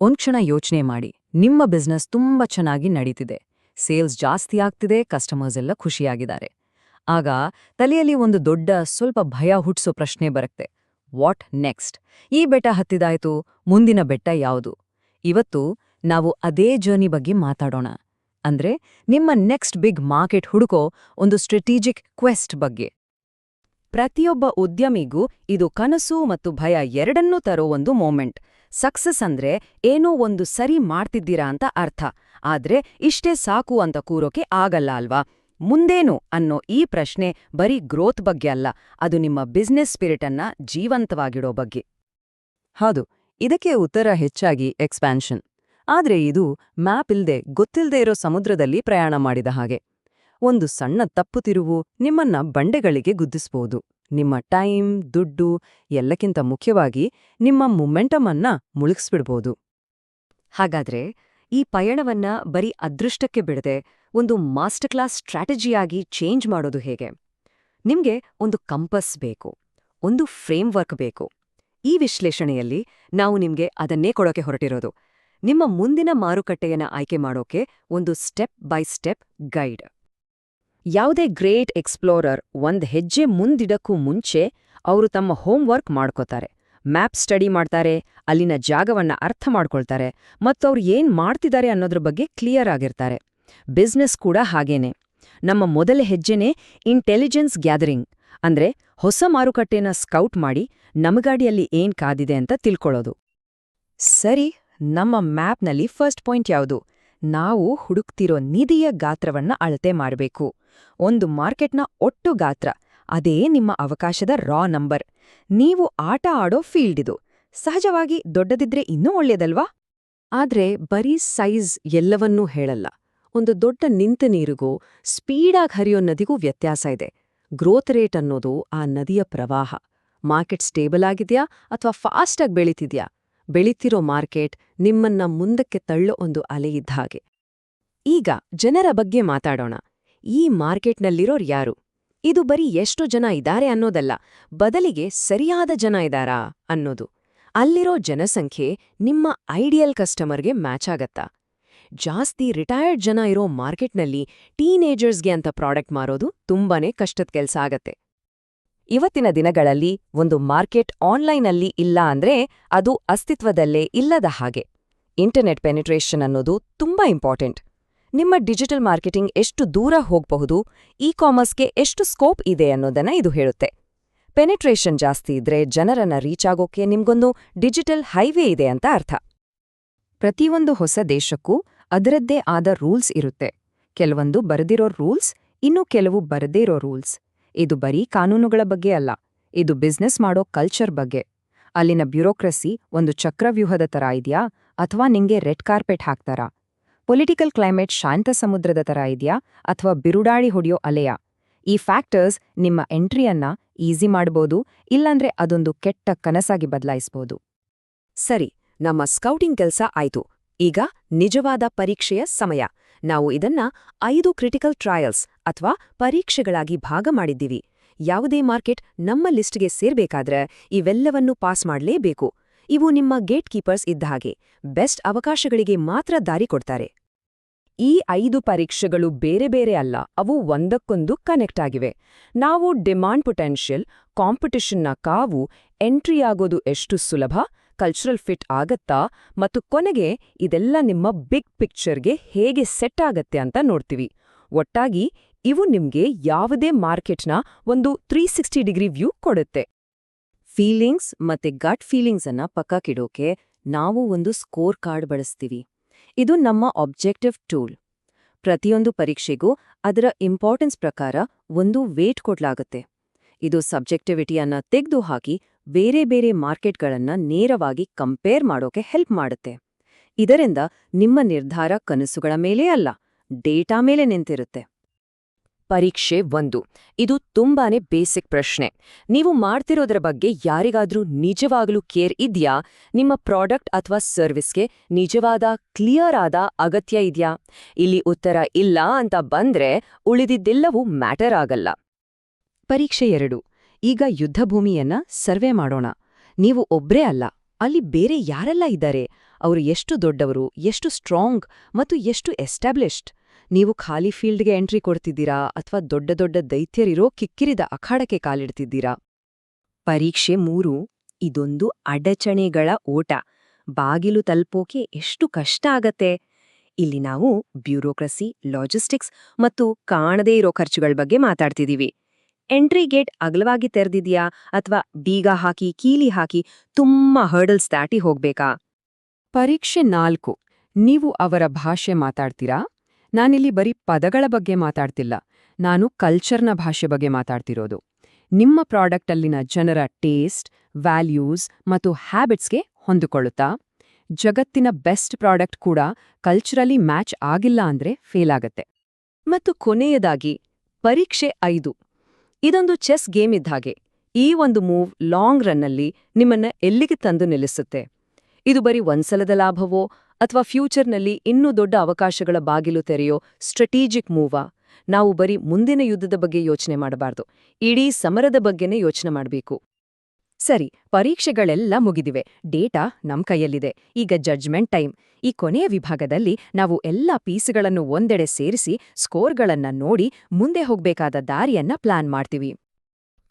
ಒಂದ್ಕ್ಷಣ ಯೋಚನೆ ಮಾಡಿ, ನಿಮ್ಮ ಬಿಸ್ನೆಸ್ ತುಂಬಾ ಚೆನ್ನಾಗಿ ನಡೀತಿದೆ. ಸೇಲ್ಸ್ ಜಾಸ್ತಿ ಆಗ್ತಿದೆ ಕಸ್ಟಮರ್ಸ್ ಎಲ್ಲ ಖುಷಿಯಾಗಿದ್ದಾರೆ. ಆಗ ತಲೆಯಲ್ಲಿ ಒಂದು ದೊಡ್ಡ, ಸ್ವಲ್ಪ ಭಯ ಹುಟ್ಟಿಸೋ ಪ್ರಶ್ನೆ ಬರುತ್ತೆ. ವಾಟ್ ನೆಕ್ಸ್ಟ್ ಈ ಬೆಟ್ಟ ಹತ್ತಿದಾಯ್ತು, ಮುಂದಿನ ಬೆಟ್ಟ ಯಾವುದು? ಇವತ್ತು ನಾವು ಅದೇ ಜರ್ನಿ ಬಗ್ಗೆ ಮಾತಾಡೋಣ. ಅಂದ್ರೆ ನಿಮ್ಮ ನೆಕ್ಸ್ಟ್ ಬಿಗ್ ಮಾರ್ಕೆಟ್ ಹುಡುಕೋ ಒಂದು ಸ್ಟ್ರಾಟಜಿಕ್ ಕ್ವೆಸ್ಟ್ ಬಗ್ಗೆ. ಪ್ರತಿಯೊಬ್ಬ ಉದ್ಯಮಿಗೂ ಇದು ಕನಸು ಮತ್ತು ಭಯ ಎರಡನ್ನೂ ತರೋ ಒಂದು ಮೂಮೆಂಟ್ ಸಕ್ಸಸ್ ಅಂದ್ರೆ ಏನೋ ಒಂದು ಸರಿ ಮಾಡ್ತಿದ್ದೀರಾ ಅಂತ ಅರ್ಥ. ಆದ್ರೆ ಇಷ್ಟೇ ಸಾಕು ಅಂತ ಕೂರೋಕೆ ಆಗಲ್ಲ ಅಲ್ವಾ? ಮುಂದೇನು ಅನ್ನೋ ಈ ಪ್ರಶ್ನೆ ಬರೀ ಗ್ರೋತ್ ಬಗ್ಗೆ ಅಲ್ಲ, ಅದು ನಿಮ್ಮ ಬಿಸ್ನೆಸ್ ಸ್ಪಿರಿಟನ್ನ ಜೀವಂತವಾಗಿಡೋ ಬಗ್ಗೆ. ಹೌದು, ಇದಕ್ಕೆ ಉತ್ತರ ಹೆಚ್ಚಾಗಿ ಎಕ್ಸ್ಪ್ಯಾನ್ಷನ್. ಆದ್ರೆ ಇದು ಮ್ಯಾಪ್ ಇಲ್ದೆ ಗೊತ್ತಿಲ್ದೇ ಇರೋ ಸಮುದ್ರದಲ್ಲಿ ಪ್ರಯಾಣ ಮಾಡಿದ ಹಾಗೆ. ಒಂದು ಸಣ್ಣ ತಪ್ಪು ತಿರುವು ನಿಮ್ಮನ್ನ ಬಂಡೆಗಳಿಗೆ ಗುದ್ದಿಸ್ಬೋದು. ನಿಮ್ಮ ಟೈಮ್, ದುಡ್ಡು ಎಲ್ಲಕ್ಕಿಂತ ಮುಖ್ಯವಾಗಿ ನಿಮ್ಮ ಮುಮೆಂಟಮ್ ಅನ್ನ ಮುಳುಗಿಸ್ಬಿಡ್ಬೋದು. ಹಾಗಾದ್ರೆ ಈ ಪಯಣವನ್ನ ಬರೀ ಅದೃಷ್ಟಕ್ಕೆ ಬಿಡದೆ ಒಂದು ಮಾಸ್ಟರ್ ಕ್ಲಾಸ್ ಸ್ಟ್ರಾಟಜಿಯಾಗಿ ಚೇಂಜ್ ಮಾಡೋದು ಹೇಗೆ? ನಿಮ್ಗೆ ಒಂದು ಕಂಪಸ್ ಬೇಕು, ಒಂದು ಫ್ರೇಮ್ವರ್ಕ್ ಬೇಕು. ಈ ವಿಶ್ಲೇಷಣೆಯಲ್ಲಿ ನಾವು ನಿಮ್ಗೆ ಅದನ್ನೇ ಕೊಡೋಕೆ ಹೊರಟಿರೋದು. ನಿಮ್ಮ ಮುಂದಿನ ಮಾರುಕಟ್ಟೆಯನ್ನ ಆಯ್ಕೆ ಮಾಡೋಕೆ ಒಂದು ಸ್ಟೆಪ್ ಬೈ ಸ್ಟೆಪ್ ಗೈಡ್. ಯಾವುದೇ ಗ್ರೇಟ್ ಎಕ್ಸ್ಪ್ಲೋರರ್ ಒಂದು ಹೆಜ್ಜೆ ಮುಂದಿಡಕ್ಕೂ ಮುಂಚೆ ಅವರು ತಮ್ಮ ಹೋಮ್ವರ್ಕ್ ಮಾಡ್ಕೋತಾರೆ. ಮ್ಯಾಪ್ ಸ್ಟಡಿ ಮಾಡ್ತಾರೆ, ಅಲ್ಲಿನ ಜಾಗವನ್ನ ಅರ್ಥ ಮಾಡ್ಕೊಳ್ತಾರೆ ಮತ್ತು ಅವ್ರು ಏನ್ ಮಾಡ್ತಿದ್ದಾರೆ ಅನ್ನೋದ್ರ ಬಗ್ಗೆ ಕ್ಲಿಯರ್ ಆಗಿರ್ತಾರೆ. ಬಿಸ್ನೆಸ್ ಕೂಡ ಹಾಗೇನೆ. ನಮ್ಮ ಮೊದಲ ಹೆಜ್ಜೆನೇ ಇಂಟೆಲಿಜೆನ್ಸ್ ಗ್ಯಾದರಿಂಗ್, ಅಂದ್ರೆ ಹೊಸ ಮಾರುಕಟ್ಟೆನ ಸ್ಕೌಟ್ ಮಾಡಿ ನಮಗಾಡಿಯಲ್ಲಿ ಏನ್ ಕಾದಿದೆ ಅಂತ ತಿಳ್ಕೊಳ್ಳೋದು. ಸರಿ, ನಮ್ಮ ಮ್ಯಾಪ್ನಲ್ಲಿ ಫಸ್ಟ್ ಪಾಯಿಂಟ್ ಯಾವುದು? ನಾವು ಹುಡುಕ್ತಿರೋ ನಿಧಿಯ ಗಾತ್ರವನ್ನ ಅಳತೆ ಮಾಡಬೇಕು. ಒಂದು ಮಾರ್ಕೆಟ್ನ ಒಟ್ಟು ಗಾತ್ರ, ಅದೇ ನಿಮ್ಮ ಅವಕಾಶದ ರಾ ನಂಬರ್ ನೀವು ಆಟ ಆಡೋ ಫೀಲ್ಡ್ ಇದು. ಸಹಜವಾಗಿ ದೊಡ್ಡದಿದ್ರೆ ಇನ್ನೂ ಒಳ್ಳೆಯದಲ್ವಾ? ಆದ್ರೆ ಬರೀ ಸೈಜ್ ಎಲ್ಲವನ್ನೂ ಹೇಳಲ್ಲ. ಒಂದು ದೊಡ್ಡ ನಿಂತ ನೀರಿಗೂ ಸ್ಪೀಡಾಗಿ ಹರಿಯೋ ನದಿಗೂ ವ್ಯತ್ಯಾಸ ಇದೆ. ಗ್ರೋತ್ ರೇಟ್ ಅನ್ನೋದು ಆ ನದಿಯ ಪ್ರವಾಹ. ಮಾರ್ಕೆಟ್ ಸ್ಟೇಬಲ್ ಆಗಿದ್ಯಾ ಅಥವಾ ಫಾಸ್ಟಾಗಿ ಬೆಳೀತಿದ್ಯಾ? ಬೆಳೀತಿರೋ ಮಾರ್ಕೆಟ್ ನಿಮ್ಮನ್ನ ಮುಂದಕ್ಕೆ ತಳ್ಳೋ ಒಂದು ಅಲೆ ಇದ್ದ ಹಾಗೆ. ಈಗ ಜನರ ಬಗ್ಗೆ ಮಾತಾಡೋಣ. ಈ ಮಾರ್ಕೆಟ್ನಲ್ಲಿರೋರ್ ಯಾರು? ಇದು ಬರೀ ಎಷ್ಟು ಜನ ಇದ್ದಾರೆ ಅನ್ನೋದಲ್ಲ, ಬದಲಿಗೆ ಸರಿಯಾದ ಜನ ಇದ್ದಾರಾ ಅನ್ನೋದು. ಅಲ್ಲಿರೋ ಜನಸಂಖ್ಯೆ ನಿಮ್ಮ ಐಡಿಯಲ್ ಕಸ್ಟಮರ್ಗೆ ಮ್ಯಾಚ್ ಆಗತ್ತಾ? ಜಾಸ್ತಿ ರಿಟೈರ್ಡ್ ಜನ ಇರೋ ಮಾರ್ಕೆಟ್ನಲ್ಲಿ ಟೀನೇಜರ್ಸ್ಗೆ ಅಂತ ಪ್ರಾಡಕ್ಟ್ ಮಾರೋದು ತುಂಬಾನೇ ಕಷ್ಟದ ಕೆಲ್ಸ ಆಗತ್ತೆ. ಇವತ್ತಿನ ದಿನಗಳಲ್ಲಿ ಒಂದು ಮಾರ್ಕೆಟ್ ಆನ್ಲೈನಲ್ಲಿ ಇಲ್ಲ ಅಂದ್ರೆ ಅದು ಅಸ್ತಿತ್ವದಲ್ಲೇ ಇಲ್ಲದ ಹಾಗೆ. ಇಂಟರ್ನೆಟ್ ಪೆನಿಟ್ರೇಷನ್ ಅನ್ನೋದು ತುಂಬಾ ಇಂಪಾರ್ಟೆಂಟ್. ನಿಮ್ಮ ಡಿಜಿಟಲ್ ಮಾರ್ಕೆಟಿಂಗ್ ಎಷ್ಟು ದೂರ ಹೋಗಬಹುದು ಇ ಕಾಮರ್ಸ್ಗೆ ಎಷ್ಟು ಸ್ಕೋಪ್ ಇದೆ ಅನ್ನೋದನ್ನ ಇದು ಹೇಳುತ್ತೆ. ಪೆನಿಟ್ರೇಷನ್ ಜಾಸ್ತಿ ಇದ್ರೆ ಜನರನ್ನ ರೀಚ್ ಆಗೋಕೆ ನಿಮ್ಗೊಂದು ಡಿಜಿಟಲ್ ಹೈವೇ ಇದೆ ಅಂತ ಅರ್ಥ. ಪ್ರತಿಯೊಂದು ಹೊಸ ದೇಶಕ್ಕೂ ಅದರದ್ದೇ ಆದ ರೂಲ್ಸ್ ಇರುತ್ತೆ. ಕೆಲವೊಂದು ಬರೆದಿರೋ ರೂಲ್ಸ್, ಇನ್ನು ಕೆಲವು ಬರದೇ ಇರೋ ರೂಲ್ಸ್. ಇದು ಬರೀ ಕಾನೂನುಗಳ ಬಗ್ಗೆ ಅಲ್ಲ, ಇದು ಬಿಸ್ನೆಸ್ ಮಾಡೋ ಕಲ್ಚರ್ ಬಗ್ಗೆ. ಅಲ್ಲಿನ ಬ್ಯೂರೋಕ್ರಸಿ ಒಂದು ಚಕ್ರವ್ಯೂಹದ ತರ ಇದೆಯಾ ಅಥವಾ ನಿಂಗೆ ರೆಡ್ ಕಾರ್ಪೆಟ್ ಹಾಕ್ತಾರಾ? ಪೊಲಿಟಿಕಲ್ ಕ್ಲೈಮೇಟ್ ಶಾಂತ ಸಮುದ್ರದ ತರ ಇದೆಯಾ ಅಥವಾ ಬಿರುಡಾಳಿ ಹೊಡೆಯೋ ಅಲೆಯ? ಈ ಫ್ಯಾಕ್ಟರ್ಸ್ ನಿಮ್ಮ ಎಂಟ್ರಿಯನ್ನ ಈಸಿ ಮಾಡ್ಬೋದು, ಇಲ್ಲಾಂದ್ರೆ ಅದೊಂದು ಕೆಟ್ಟ ಕನಸಾಗಿ ಬದಲಾಯಿಸ್ಬೋದು. ಸರಿ, ನಮ್ಮ ಸ್ಕೌಟಿಂಗ್ ಕೆಲಸ ಆಯ್ತು. ಈಗ ನಿಜವಾದ ಪರೀಕ್ಷೆಯ ಸಮಯ. ನಾವು ಇದನ್ನ ಐದು ಕ್ರಿಟಿಕಲ್ ಟ್ರಯಲ್ಸ್ ಅಥವಾ ಪರೀಕ್ಷೆಗಳಾಗಿ ಭಾಗ ಮಾಡಿದ್ದೀವಿ. ಯಾವುದೇ ಮಾರ್ಕೆಟ್ ನಮ್ಮ ಲಿಸ್ಟ್ಗೆ ಸೇರ್ಬೇಕಾದ್ರೆ ಇವೆಲ್ಲವನ್ನೂ ಪಾಸ್ ಮಾಡಲೇಬೇಕು. ಇವು ನಿಮ್ಮ ಗೇಟ್ ಕೀಪರ್ಸ್ ಇದ್ದ ಹಾಗೆ ಬೆಸ್ಟ್ ಅವಕಾಶಗಳಿಗೆ ಮಾತ್ರ ದಾರಿ ಕೊಡ್ತಾರೆ. ಈ ಐದು ಪರೀಕ್ಷೆಗಳು ಬೇರೆ ಬೇರೆ ಅಲ್ಲ, ಅವು ಒಂದಕ್ಕೊಂದು ಕನೆಕ್ಟ್ ಆಗಿವೆ. ನಾವು ಡಿಮಾಂಡ್ ಪೊಟೆನ್ಷಿಯಲ್ ಕಾಂಪಿಟಿಷನ್ನ ಕಾವು ಎಂಟ್ರಿಯಾಗೋದು ಎಷ್ಟು ಸುಲಭ? ಕಲ್ಚರಲ್ ಫಿಟ್ ಆಗತ್ತಾ? ಮತ್ತು ಕೊನೆಗೆ ಇದೆಲ್ಲ ನಿಮ್ಮ ಬಿಗ್ ಪಿಕ್ಚರ್ಗೆ ಹೇಗೆ ಸೆಟ್ ಆಗತ್ತೆ ಅಂತ ನೋಡ್ತೀವಿ. ಒಟ್ಟಾಗಿ ಇವು ನಿಮ್ಗೆ ಯಾವುದೇ ಮಾರ್ಕೆಟ್ನ ಒಂದು ತ್ರೀ ಸಿಕ್ಸ್ಟಿ ಡಿಗ್ರಿ ವ್ಯೂ ಕೊಡುತ್ತೆ. ಫೀಲಿಂಗ್ಸ್ ಮತ್ತೆ ಗಟ್ ಫೀಲಿಂಗ್ಸ್ ಅನ್ನ ಪಕ್ಕಕ್ಕಿಡೋಕೆ ನಾವು ಒಂದು ಸ್ಕೋರ್ ಕಾರ್ಡ್ ಬಳಸ್ತೀವಿ. ಇದು ನಮ್ಮ ಆಬ್ಜೆಕ್ಟಿವ್ ಟೂಲ್ ಪ್ರತಿಯೊಂದು ಪರೀಕ್ಷೆಗೂ ಅದರ ಇಂಪಾರ್ಟೆನ್ಸ್ ಪ್ರಕಾರ ಒಂದು ವೇಟ್ ಕೊಡ್ಲಾಗುತ್ತೆ. ಇದು ಸಬ್ಜೆಕ್ಟಿವಿಟಿಯನ್ನ ತೆಗೆದು ಹಾಕಿ ಬೇರೆ ಬೇರೆ ಮಾರ್ಕೆಟ್ಗಳನ್ನು ನೇರವಾಗಿ ಕಂಪೇರ್ ಮಾಡೋಕೆ ಹೆಲ್ಪ್ ಮಾಡುತ್ತೆ. ಇದರಿಂದ ನಿಮ್ಮ ನಿರ್ಧಾರ ಕನಸುಗಳ ಮೇಲೆ ಅಲ್ಲ, ಡೇಟಾ ಮೇಲೆ ನಿಂತಿರುತ್ತೆ. ಪರೀಕ್ಷೆ ಒಂದು. ಇದು ತುಂಬಾನೇ ಬೇಸಿಕ್ ಪ್ರಶ್ನೆ. ನೀವು ಮಾಡ್ತಿರೋದ್ರ ಬಗ್ಗೆ ಯಾರಿಗಾದ್ರೂ ನಿಜವಾಗ್ಲೂ ಕೇರ್ ಇದ್ಯಾ? ನಿಮ್ಮ ಪ್ರಾಡಕ್ಟ್ ಅಥವಾ ಸರ್ವಿಸ್ಗೆ ನಿಜವಾದ, ಕ್ಲಿಯರ್ ಆದ ಅಗತ್ಯ ಇದ್ಯಾ? ಇಲ್ಲಿ ಉತ್ತರ ಇಲ್ಲ ಅಂತ ಬಂದ್ರೆ ಉಳಿದಿದ್ದೆಲ್ಲವೂ ಮ್ಯಾಟರ್ ಆಗಲ್ಲ. ಪರೀಕ್ಷೆ ಎರಡು. ಈಗ ಯುದ್ಧಭೂಮಿಯನ್ನ ಸರ್ವೆ ಮಾಡೋಣ. ನೀವು ಒಬ್ರೇ ಅಲ್ಲ, ಅಲ್ಲಿ ಬೇರೆ ಯಾರೆಲ್ಲ ಇದ್ದಾರೆ? ಅವರು ಎಷ್ಟು ದೊಡ್ಡವರು, ಎಷ್ಟು ಸ್ಟ್ರಾಂಗ್ ಮತ್ತು ಎಷ್ಟು ಎಸ್ಟಾಬ್ಲಿಷ್ಡ್? ನೀವು ಖಾಲಿ ಫೀಲ್ಡ್ಗೆ ಎಂಟ್ರಿ ಕೊಡ್ತಿದ್ದೀರಾ ಅಥವಾ ದೊಡ್ಡ ದೊಡ್ಡ ದೈತ್ಯರಿರೋ ಕಿಕ್ಕಿರಿದ ಅಖಾಡಕ್ಕೆ ಕಾಲಿಡ್ತಿದ್ದೀರಾ? ಪರೀಕ್ಷೆ ಮೂರು, ಇದೊಂದು ಅಡಚಣೆಗಳ ಓಟ. ಬಾಗಿಲು ತಲುಪೋಕೆ ಎಷ್ಟು ಕಷ್ಟ ಆಗತ್ತೆ? ಇಲ್ಲಿ ನಾವು ಬ್ಯೂರೋಕ್ರಸಿ, ಲಾಜಿಸ್ಟಿಕ್ಸ್ ಮತ್ತು ಕಾಣದೇ ಇರೋ ಖರ್ಚುಗಳ ಬಗ್ಗೆ ಮಾತಾಡ್ತಿದೀವಿ. Entry gate ಅಗಲವಾಗಿ ತೆರೆದಿದ್ಯಾ? ಅಥವಾ ಬೀಗ ಹಾಕಿ ಕೀಲಿ ಹಾಕಿ ತುಂಬಾ ಹರ್ಡಲ್ಸ್ ದಾಟಿ ಹೋಗ್ಬೇಕಾ? ಪರೀಕ್ಷೆ ನಾಲ್ಕು. ನೀವು ಅವರ ಭಾಷೆ ಮಾತಾಡ್ತೀರಾ? ನಾನಿಲ್ಲಿ ಬರೀ ಪದಗಳ ಬಗ್ಗೆ ಮಾತಾಡ್ತಿಲ್ಲ. ನಾನು ಕಲ್ಚರ್ನ ಭಾಷೆ ಬಗ್ಗೆ ಮಾತಾಡ್ತಿರೋದು. ನಿಮ್ಮ ಪ್ರಾಡಕ್ಟಲ್ಲಿನ ಜನರ ಟೇಸ್ಟ್ ವ್ಯಾಲ್ಯೂಸ್ ಮತ್ತು ಹ್ಯಾಬಿಟ್ಸ್ಗೆ ಹೊಂದಿಕೊಳ್ಳುತ್ತಾ? ಜಗತ್ತಿನ ಬೆಸ್ಟ್ ಪ್ರಾಡಕ್ಟ್ ಕೂಡ ಕಲ್ಚರಲಿ ಮ್ಯಾಚ್ ಆಗಿಲ್ಲ ಅಂದ್ರೆ ಫೇಲ್ ಆಗತ್ತೆ. ಮತ್ತು ಕೊನೆಯದಾಗಿ ಪರೀಕ್ಷೆ ಐದು. ಇದೊಂದು ಚೆಸ್ ಗೇಮ್ ಇದ್ಹಾಗೆ ಈ ಒಂದು ಮೂವ್ ಲಾಂಗ್ ರನ್ನಲ್ಲಿ ನಿಮ್ಮನ್ನ ಎಲ್ಲಿಗೆ ತಂದು ನಿಲ್ಲಿಸುತ್ತೆ? ಇದು ಬರೀ ಒಂದ್ಸಲದ ಲಾಭವೋ, ಅಥವಾ ಫ್ಯೂಚರ್ನಲ್ಲಿ ಇನ್ನೂ ದೊಡ್ಡ ಅವಕಾಶಗಳ ಬಾಗಿಲು ತೆರೆಯೋ ಸ್ಟ್ರಾಟಜಿಕ್ ಮೂವಾ? ನಾವು ಬರೀ ಮುಂದಿನ ಯುದ್ಧದ ಬಗ್ಗೆ ಯೋಚನೆ ಮಾಡಬಾರ್ದು. ಇಡೀ ಸಮರದ ಬಗ್ಗೆನೇ ಯೋಚನೆ ಮಾಡಬೇಕು. ಸರಿ, ಪರೀಕ್ಷೆಗಳೆಲ್ಲ ಮುಗಿದಿವೆ. ಡೇಟಾ ನಮ್ ಕೈಯಲ್ಲಿದೆ. ಈಗ ಜಡ್ಜ್ಮೆಂಟ್ ಟೈಮ್. ಈ ಕೊನೆಯ ವಿಭಾಗದಲ್ಲಿ ನಾವು ಎಲ್ಲ ಪೀಸ್ಗಳನ್ನು ಒಂದೆಡೆ ಸೇರಿಸಿ, ಸ್ಕೋರ್ಗಳನ್ನ ನೋಡಿ ಮುಂದೆ ಹೋಗ್ಬೇಕಾದ ದಾರಿಯನ್ನ ಪ್ಲಾನ್ ಮಾಡ್ತೀವಿ.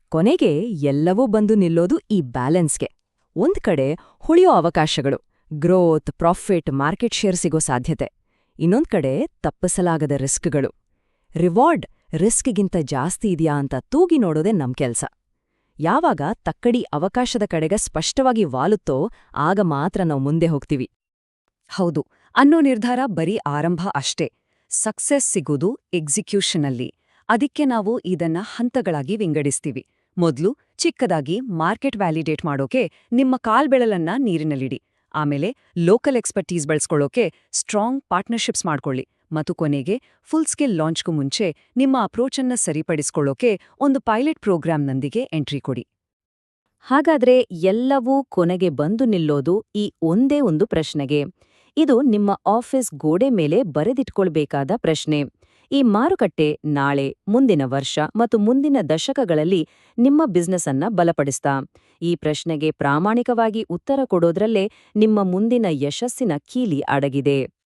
ಕೊನೆಗೆ ಎಲ್ಲವೂ ಬಂದು ನಿಲ್ಲೋದು ಈ ಬ್ಯಾಲೆನ್ಸ್ಗೆ. ಒಂದ್ ಕಡೆ ಹುಳಿಯೋ ಅವಕಾಶಗಳು ಗ್ರೋತ್ ಪ್ರಾಫಿಟ್, ಮಾರ್ಕೆಟ್ ಶೇರ್ ಸಿಗೋ ಸಾಧ್ಯತೆ. ಇನ್ನೊಂದ್ ಕಡೆ ತಪ್ಪಿಸಲಾಗದ ರಿಸ್ಕ್ಗಳು. ರಿವಾರ್ಡ್ ರಿಸ್ಕ್ಗಿಂತ ಜಾಸ್ತಿ ಇದೆಯಾ ಅಂತ ತೂಗಿ ನೋಡೋದೇ ನಮ್ ಕೆಲ್ಸ. ಯಾವಾಗ ತಕ್ಕಡಿ ಅವಕಾಶದ ಕಡೆಗೆ ಸ್ಪಷ್ಟವಾಗಿ ವಾಲುತ್ತೋ, ಆಗ ಮಾತ್ರ ನಾವು ಮುಂದೆ ಹೋಗ್ತೀವಿ. ಹೌದು, ಅನ್ನೋ ನಿರ್ಧಾರ ಬರೀ ಆರಂಭ ಅಷ್ಟೇ. ಸಕ್ಸೆಸ್ ಸಿಗೋದು ಎಕ್ಸಿಕ್ಯೂಷನಲ್ಲಿ. ಅದಕ್ಕೆ ನಾವು ಇದನ್ನ ಹಂತಗಳಾಗಿ ವಿಂಗಡಿಸ್ತೀವಿ. ಮೊದಲು ಚಿಕ್ಕದಾಗಿ ಮಾರ್ಕೆಟ್ ವ್ಯಾಲಿಡೇಟ್ ಮಾಡೋಕೆ, ನಿಮ್ಮ ಕಾಲ್ಬೆಳಲನ್ನ ನೀರಿನಲ್ಲಿಡಿ. ಆಮೇಲೆ ಲೋಕಲ್ ಎಕ್ಸ್ಪರ್ಟೀಸ್ ಬಳಸ್ಕೊಳ್ಳೋಕೆ, ಸ್ಟ್ರಾಂಗ್ ಪಾರ್ಟ್ನರ್ಶಿಪ್ಸ್ ಮಾಡ್ಕೊಳ್ಳಿ. ಮತ್ತು ಕೊನೆಗೆ ಫುಲ್ ಸ್ಕಿಲ್ ಲಾಂಚ್ಗೂ ಮುಂಚೆ ನಿಮ್ಮ ಅಪ್ರೋಚನ್ನ ಸರಿಪಡಿಸ್ಕೊಳ್ಳೋಕೆ ಒಂದು ಪೈಲಟ್ ಪ್ರೋಗ್ರಾಂನೊಂದಿಗೆ ಎಂಟ್ರಿ ಕೊಡಿ. ಹಾಗಾದ್ರೆ ಎಲ್ಲವೂ ಕೊನೆಗೆ ಬಂದು ನಿಲ್ಲೋದು ಈ ಒಂದೇ ಒಂದು ಪ್ರಶ್ನೆಗೆ. ಇದು ನಿಮ್ಮ ಆಫೀಸ್ ಗೋಡೆ ಮೇಲೆ ಬರೆದಿಟ್ಕೊಳ್ಬೇಕಾದ ಪ್ರಶ್ನೆ. ಈ ಮಾರುಕಟ್ಟೆ ನಾಳೆ, ಮುಂದಿನ ವರ್ಷ ಮತ್ತು ಮುಂದಿನ ದಶಕಗಳಲ್ಲಿ ನಿಮ್ಮ ಬಿಸ್ನೆಸ್ ಅನ್ನ ಬಲಪಡಿಸ್ತಾ. ಈ ಪ್ರಶ್ನೆಗೆ ಪ್ರಾಮಾಣಿಕವಾಗಿ ಉತ್ತರ ಕೊಡೋದ್ರಲ್ಲೇ ನಿಮ್ಮ ಮುಂದಿನ ಯಶಸ್ಸಿನ ಕೀಲಿ ಅಡಗಿದೆ.